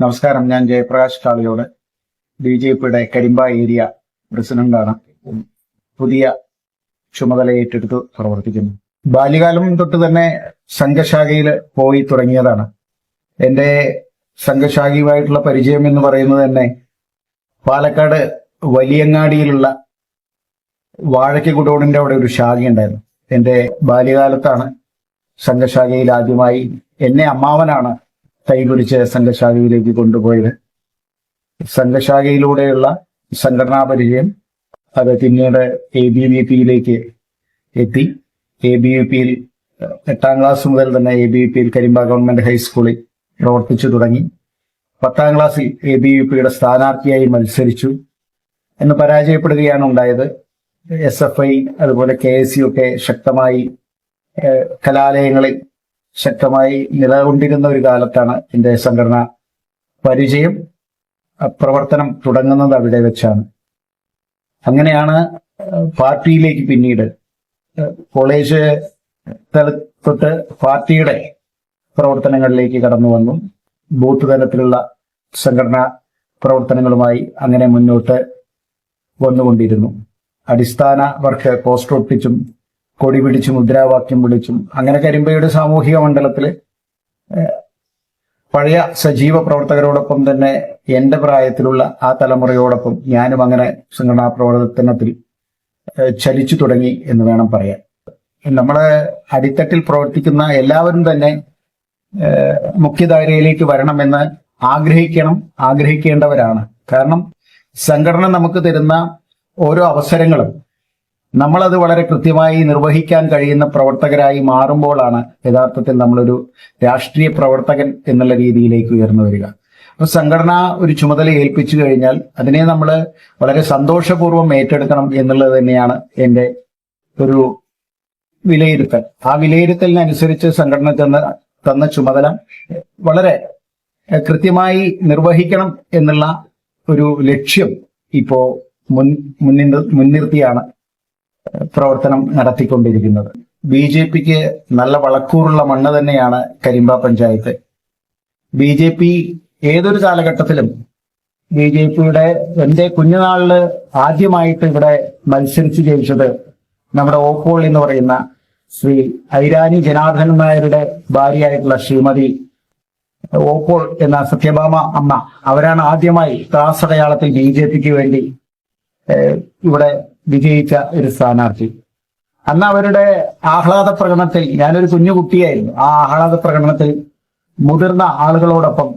നമസ്കാരം ഞാൻ Jayaprakash Kaliyode. B J പിയുടെ കരിമ്പ ഏരിയ പ്രസിഡന്റാണ്. പുതിയ ചുമതല ഏറ്റെടുത്ത് പ്രവർത്തിക്കുന്നു. ബാല്യകാലം തൊട്ട് തന്നെ സംഘശാഖയിൽ പോയി തുടങ്ങിയതാണ്. എന്റെ സംഘശാഖയുമായിട്ടുള്ള പരിചയം എന്ന് പറയുന്നത് തന്നെ പാലക്കാട് വലിയങ്ങാടിയിലുള്ള വാഴയ്ക്ക് കുടോണിന്റെ അവിടെ ഒരു ശാഖയുണ്ടായിരുന്നു എന്റെ ബാല്യകാലത്താണ് സംഘശാഖയിൽ ആദ്യമായി എന്നെ അമ്മാവനാണ് കൈപിടിച്ച് സംഘശാഖയിലേക്ക് കൊണ്ടുപോയത്. സംഘശാഖയിലൂടെയുള്ള സംഘടനാ പരിചയം അത് പിന്നീട് എ ബി വി പിയിലേക്ക് എത്തി. എ ബി വി പിയിൽ എട്ടാം ക്ലാസ് മുതൽ തന്നെ എ ബി വി പിയിൽ കരിമ്പ ഗവൺമെന്റ് ഹൈസ്കൂളിൽ പ്രവർത്തിച്ചു തുടങ്ങി. പത്താം ക്ലാസ്സിൽ എ ബി വി പിയുടെ സ്ഥാനാർത്ഥിയായി മത്സരിച്ചു. എന്ന് പരാജയപ്പെടുകയാണ് ഉണ്ടായത്. എസ് എഫ് ഐ അതുപോലെ കെ എസ് യു ഒക്കെ ശക്തമായി കലാലയങ്ങളിൽ ശക്തമായി നിലകൊണ്ടിരുന്ന ഒരു കാലത്താണ് എന്റെ സംഘടന പരിചയം പ്രവർത്തനം തുടങ്ങുന്നത് അവിടെ വെച്ചാണ്. അങ്ങനെയാണ് പാർട്ടിയിലേക്ക് പിന്നീട് കോളേജ് തലത്തൊട്ട് തൊട്ട് പാർട്ടിയുടെ പ്രവർത്തനങ്ങളിലേക്ക് കടന്നു വന്നു ബൂത്ത് തലത്തിലുള്ള സംഘടനാ പ്രവർത്തനങ്ങളുമായി അങ്ങനെ മുന്നോട്ട് വന്നുകൊണ്ടിരുന്നു. അടിസ്ഥാന വർക്ക് പോസ്റ്റ് ഒട്ടിച്ചും കൊടി പിടിച്ചും മുദ്രാവാക്യം വിളിച്ചും അങ്ങനെ കരിമ്പയുടെ സാമൂഹിക മണ്ഡലത്തിൽ പഴയ സജീവ പ്രവർത്തകരോടൊപ്പം തന്നെ എന്റെ പ്രായത്തിലുള്ള ആ തലമുറയോടൊപ്പം ഞാനും അങ്ങനെ സംഘടനാ പ്രവർത്തനത്തിൽ ചലിച്ചു തുടങ്ങി എന്ന് വേണം പറയാൻ. നമ്മളെ അടിത്തട്ടിൽ പ്രവർത്തിക്കുന്ന എല്ലാവരും തന്നെ മുഖ്യധാരയിലേക്ക് വരണമെന്ന് ആഗ്രഹിക്കണം ആഗ്രഹിക്കേണ്ടവരാണ്. കാരണം സംഘടന നമുക്ക് തരുന്ന ഓരോ അവസരങ്ങളും നമ്മളത് വളരെ കൃത്യമായി നിർവഹിക്കാൻ കഴിയുന്ന പ്രവർത്തകരായി മാറുമ്പോഴാണ് യഥാർത്ഥത്തിൽ നമ്മളൊരു രാഷ്ട്രീയ പ്രവർത്തകൻ എന്നുള്ള രീതിയിലേക്ക് ഉയർന്നു വരിക. അപ്പൊ സംഘടന ഒരു ചുമതല ഏൽപ്പിച്ചു കഴിഞ്ഞാൽ അതിനെ നമ്മൾ വളരെ സന്തോഷപൂർവം ഏറ്റെടുക്കണം എന്നുള്ളത് തന്നെയാണ് എന്റെ ഒരു വിലയിരുത്തൽ. ആ വിലയിരുത്തലിനനുസരിച്ച് സംഘടന തന്ന തന്ന ചുമതല വളരെ കൃത്യമായി നിർവഹിക്കണം എന്നുള്ള ഒരു ലക്ഷ്യം ഇപ്പോ മുൻ മുൻനിർത്തിയാണ് പ്രവർത്തനം നടത്തിക്കൊണ്ടിരിക്കുന്നത്. ബി ജെ പിക്ക് നല്ല വളക്കൂറുള്ള മണ്ണ് തന്നെയാണ് Karimba panchayat. B J P ഏതൊരു കാലഘട്ടത്തിലും ബി ജെ പിയുടെ എന്റെ കുഞ്ഞുനാളിൽ ആദ്യമായിട്ട് ഇവിടെ മത്സരിച്ച് ജയിച്ചത് നമ്മുടെ ഓപ്പോൾ എന്ന് പറയുന്ന ശ്രീ ഐരാനി ജനാർദ്ദൻ നായരുടെ ഭാര്യയായിട്ടുള്ള ശ്രീമതി ഓപ്പോൾ എന്ന സത്യഭാമ അമ്മ. അവരാണ് ആദ്യമായി ത്രാസടയാളത്തിൽ ബി ജെ പിക്ക് വേണ്ടി ഇവിടെ വിജയിച്ച ഒരു സ്ഥാനാർത്ഥി. അന്ന് അവരുടെ ആഹ്ലാദ പ്രകടനത്തിൽ ഞാനൊരു കുഞ്ഞു കുട്ടിയായിരുന്നു. ആ ആഹ്ലാദ പ്രകടനത്തിൽ മുതിർന്ന ആളുകളോടൊപ്പം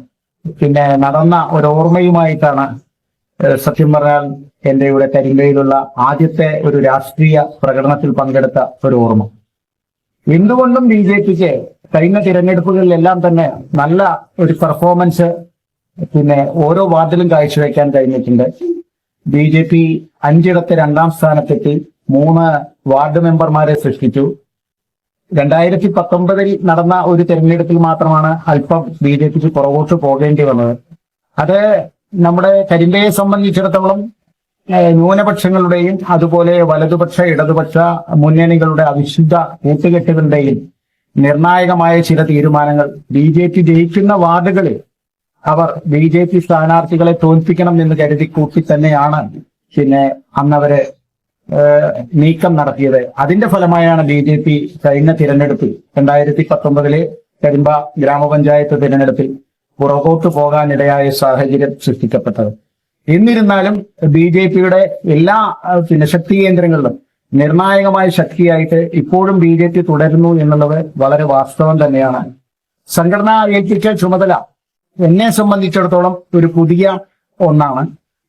പിന്നെ നടന്ന ഒരു ഓർമ്മയുമായിട്ടാണ് സത്യം പറഞ്ഞാൽ എന്റെ ഇവിടെ കരിങ്കയിലുള്ള ആദ്യത്തെ ഒരു രാഷ്ട്രീയ പ്രകടനത്തിൽ പങ്കെടുത്ത ഒരു ഓർമ്മ. എന്തുകൊണ്ടും ബി ജെ പിക്ക് കഴിഞ്ഞ തിരഞ്ഞെടുപ്പുകളിലെല്ലാം തന്നെ നല്ല ഒരു പെർഫോമൻസ് പിന്നെ ഓരോ വാർഡിലും കാഴ്ചവെക്കാൻ കഴിഞ്ഞിട്ടുണ്ട്. ബി ജെ പി അഞ്ചിടത്ത് രണ്ടാം സ്ഥാനത്തെത്തി മൂന്ന് വാർഡ് മെമ്പർമാരെ സൃഷ്ടിച്ചു. രണ്ടായിരത്തി പത്തൊമ്പതിൽ നടന്ന ഒരു തെരഞ്ഞെടുപ്പിൽ മാത്രമാണ് അല്പം ബി ജെ പിക്ക് പുറകോട്ട് പോകേണ്ടി വന്നത്. അത് നമ്മുടെ കരിമ്പയെ സംബന്ധിച്ചിടത്തോളം ന്യൂനപക്ഷങ്ങളുടെയും അതുപോലെ വലതുപക്ഷ ഇടതുപക്ഷ മുന്നണികളുടെ അവിശുദ്ധ കൂട്ടുകെട്ടുകളുടെയും നിർണായകമായ ചില തീരുമാനങ്ങൾ ബി ജെ പി ജയിക്കുന്ന വാർഡുകളിൽ അവർ ബി ജെ പി സ്ഥാനാർത്ഥികളെ തോൽപ്പിക്കണം എന്ന് കരുതി കൂട്ടി തന്നെയാണ് പിന്നെ അന്നവര് നീക്കം നടത്തിയത്. അതിന്റെ ഫലമായാണ് ബി ജെ പി കഴിഞ്ഞ തിരഞ്ഞെടുപ്പിൽ രണ്ടായിരത്തി പത്തൊമ്പതിലെ കരിമ്പ ഗ്രാമപഞ്ചായത്ത് തിരഞ്ഞെടുപ്പിൽ പുറകോട്ട് പോകാനിടയായ സാഹചര്യം സൃഷ്ടിക്കപ്പെട്ടത്. എന്നിരുന്നാലും ബി ജെ പിയുടെ എല്ലാ പിന്നെ ശക്തി കേന്ദ്രങ്ങളിലും നിർണായകമായ ശക്തിയായിട്ട് ഇപ്പോഴും ബി ജെ പി തുടരുന്നു എന്നുള്ളത് വളരെ വാസ്തവം തന്നെയാണ്. സംഘടനാ ഏൽപ്പിച്ച ചുമതല എന്നെ സംബന്ധിച്ചിടത്തോളം ഒരു പുതിയ ഒന്നാണ്.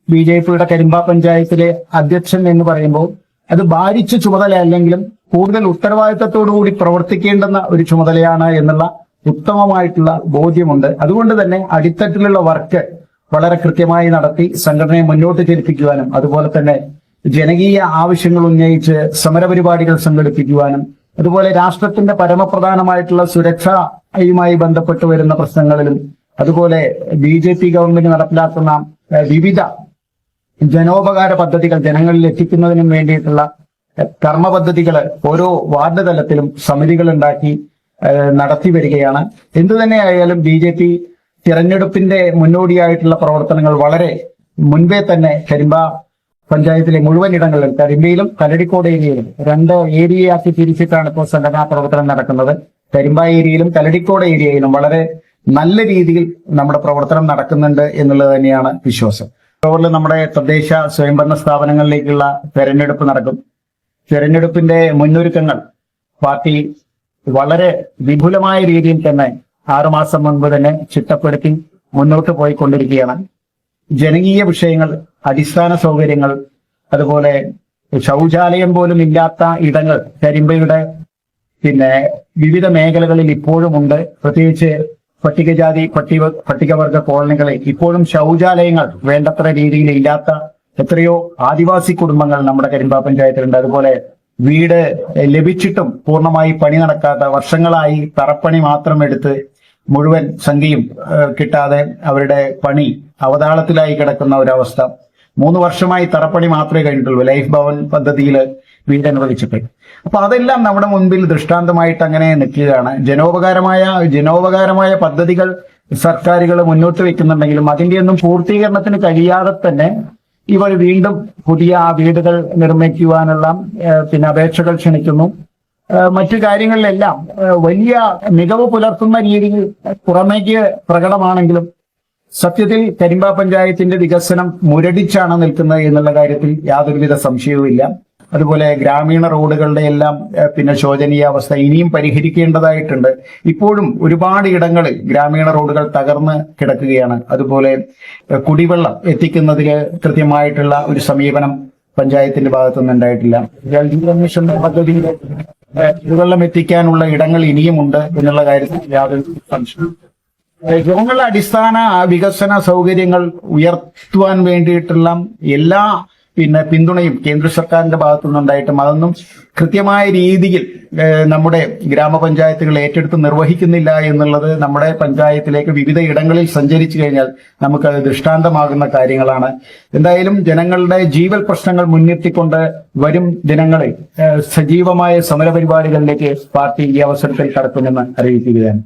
ബി ജെ പിയുടെ കരിമ്പ പഞ്ചായത്തിലെ അധ്യക്ഷൻ എന്ന് പറയുമ്പോൾ അത് ഭാരിച്ച ചുമതല അല്ലെങ്കിലും കൂടുതൽ ഉത്തരവാദിത്തത്തോടുകൂടി പ്രവർത്തിക്കേണ്ടുന്ന ഒരു ചുമതലയാണ് എന്നുള്ള ഉത്തമമായിട്ടുള്ള ബോധ്യമുണ്ട്. അതുകൊണ്ട് തന്നെ അടിത്തട്ടിലുള്ള വർക്ക് വളരെ കൃത്യമായി നടത്തി സംഘടനയെ മുന്നോട്ട് ചലിപ്പിക്കുവാനും അതുപോലെ തന്നെ ജനകീയ ആവശ്യങ്ങൾ ഉന്നയിച്ച് സമരപരിപാടികൾ സംഘടിപ്പിക്കുവാനും അതുപോലെ രാഷ്ട്രത്തിന്റെ പരമപ്രധാനമായിട്ടുള്ള സുരക്ഷയുമായി ബന്ധപ്പെട്ട് വരുന്ന പ്രശ്നങ്ങളിലും അതുപോലെ ബി ജെ പി ഗവൺമെന്റ് നടപ്പിലാക്കുന്ന വിവിധ ജനോപകാര പദ്ധതികൾ ജനങ്ങളിൽ എത്തിക്കുന്നതിനും വേണ്ടിയിട്ടുള്ള കർമ്മ പദ്ധതികൾ ഓരോ വാർഡ് തലത്തിലും സമിതികൾ ഉണ്ടാക്കി നടത്തി വരികയാണ്. എന്തു തന്നെയായാലും ബി ജെ പി തിരഞ്ഞെടുപ്പിന്റെ മുന്നോടിയായിട്ടുള്ള പ്രവർത്തനങ്ങൾ വളരെ മുൻപേ തന്നെ കരിമ്പ പഞ്ചായത്തിലെ മുഴുവൻ ഇടങ്ങളിലും കരിമ്പയിലും കല്ലടിക്കോട് ഏരിയയിലും രണ്ട് ഏരിയയാക്കി തിരിച്ചിട്ടാണ് ഇപ്പോൾ സംഘടനാ പ്രവർത്തനം നടക്കുന്നത്. കരിമ്പ ഏരിയയിലും കല്ലടിക്കോട് ഏരിയയിലും വളരെ നല്ല രീതിയിൽ നമ്മുടെ പ്രവർത്തനം നടക്കുന്നുണ്ട് എന്നുള്ളത് തന്നെയാണ് വിശ്വാസം. ഒക്ടോബറിൽ നമ്മുടെ തദ്ദേശ സ്വയംഭരണ സ്ഥാപനങ്ങളിലേക്കുള്ള തെരഞ്ഞെടുപ്പ് നടക്കും. തെരഞ്ഞെടുപ്പിന്റെ മുന്നൊരുക്കങ്ങൾ പാർട്ടി വളരെ വിപുലമായ രീതിയിൽ തന്നെ ആറുമാസം മുൻപ് തന്നെ ചിട്ടപ്പെടുത്തി മുന്നോട്ട് പോയിക്കൊണ്ടിരിക്കുകയാണ്. ജനകീയ വിഷയങ്ങൾ അടിസ്ഥാന സൗകര്യങ്ങൾ അതുപോലെ ശൗചാലയം പോലും ഇല്ലാത്ത ഇടങ്ങൾ കരിമ്പയുടെ പിന്നെ വിവിധ മേഖലകളിൽ ഇപ്പോഴും ഉണ്ട് പ്രത്യേകിച്ച് പട്ടികജാതി പട്ടിക പട്ടികവർഗ കോളനികളിൽ ഇപ്പോഴും ശൗചാലയങ്ങൾ വേണ്ടത്ര രീതിയിൽ ഇല്ലാത്ത എത്രയോ ആദിവാസി കുടുംബങ്ങൾ നമ്മുടെ കരിമ്പ പഞ്ചായത്തിലുണ്ട്. അതുപോലെ വീട് ലഭിച്ചിട്ടും പൂർണമായി പണി നടക്കാത്ത വർഷങ്ങളായി തറപ്പണി മാത്രം എടുത്ത് മുഴുവൻ സംഖ്യയും കിട്ടാതെ അവരുടെ പണി അവതാളത്തിലായി കിടക്കുന്ന ഒരവസ്ഥ. മൂന്ന് വർഷമായി തറപ്പണി മാത്രമേ കഴിഞ്ഞിട്ടുള്ളൂ. ലൈഫ് ഭവൻ പദ്ധതിയിൽ വീട് അനുവദിച്ചിട്ട് അപ്പൊ അതെല്ലാം നമ്മുടെ മുൻപിൽ ദൃഷ്ടാന്തമായിട്ട് അങ്ങനെ നിൽക്കുകയാണ്. ജനോപകാരമായ ജനോപകാരമായ പദ്ധതികൾ സർക്കാരുകൾ മുന്നോട്ട് വെക്കുന്നുണ്ടെങ്കിലും അതിന്റെ ഒന്നും പൂർത്തീകരണത്തിന് കഴിയാതെ തന്നെ ഇവർ വീണ്ടും പുതിയ വീടുകൾ നിർമ്മിക്കുവാനുള്ള പിന്നെ അപേക്ഷകൾ ക്ഷണിക്കുന്നു. മറ്റു കാര്യങ്ങളിലെല്ലാം വലിയ മികവ് പുലർത്തുന്ന രീതിയിൽ പുറമേക്ക് പ്രകടമാണെങ്കിലും സത്യത്തിൽ കരിമ്പ പഞ്ചായത്തിന്റെ വികസനം മുരടിച്ചാണ് നിൽക്കുന്നത് എന്നുള്ള കാര്യത്തിൽ യാതൊരുവിധ സംശയവുമില്ല. അതുപോലെ ഗ്രാമീണ റോഡുകളുടെ എല്ലാം പിന്നെ ശോചനീയാവസ്ഥ ഇനിയും പരിഹരിക്കേണ്ടതായിട്ടുണ്ട്. ഇപ്പോഴും ഒരുപാട് ഇടങ്ങളിൽ ഗ്രാമീണ റോഡുകൾ തകർന്ന് കിടക്കുകയാണ്. അതുപോലെ കുടിവെള്ളം എത്തിക്കുന്നതിൽ കൃത്യമായിട്ടുള്ള ഒരു സമീപനം പഞ്ചായത്തിന്റെ ഭാഗത്തുനിന്ന് ഉണ്ടായിട്ടില്ല. ജൽജീവൻ മിഷൻ കുടിവെള്ളം എത്തിക്കാനുള്ള ഇടങ്ങൾ ഇനിയുമുണ്ട് എന്നുള്ള കാര്യത്തിൽ യാതൊരു സംശയം ജനങ്ങളുടെ അടിസ്ഥാന വികസന സൗകര്യങ്ങൾ ഉയർത്തുവാൻ വേണ്ടിയിട്ടുള്ള എല്ലാ പിന്നെ പിന്തുണയും കേന്ദ്ര സർക്കാരിന്റെ ഭാഗത്തു നിന്നുണ്ടായിട്ടും അതൊന്നും കൃത്യമായ രീതിയിൽ നമ്മുടെ ഗ്രാമപഞ്ചായത്തുകൾ ഏറ്റെടുത്ത് നിർവഹിക്കുന്നില്ല എന്നുള്ളത് നമ്മുടെ പഞ്ചായത്തിലേക്ക് വിവിധ ഇടങ്ങളിൽ സഞ്ചരിച്ചു കഴിഞ്ഞാൽ നമുക്കത് ദൃഷ്ടാന്തമാകുന്ന കാര്യങ്ങളാണ്. എന്തായാലും ജനങ്ങളുടെ ജീവൽ പ്രശ്നങ്ങൾ മുൻനിർത്തിക്കൊണ്ട് വരും ദിനങ്ങളിൽ സജീവമായ സമരപരിപാടികളിലേക്ക് പാർട്ടി ഈ അവസരത്തിൽ കടക്കുമെന്ന് അറിയിക്കുകയാണ്.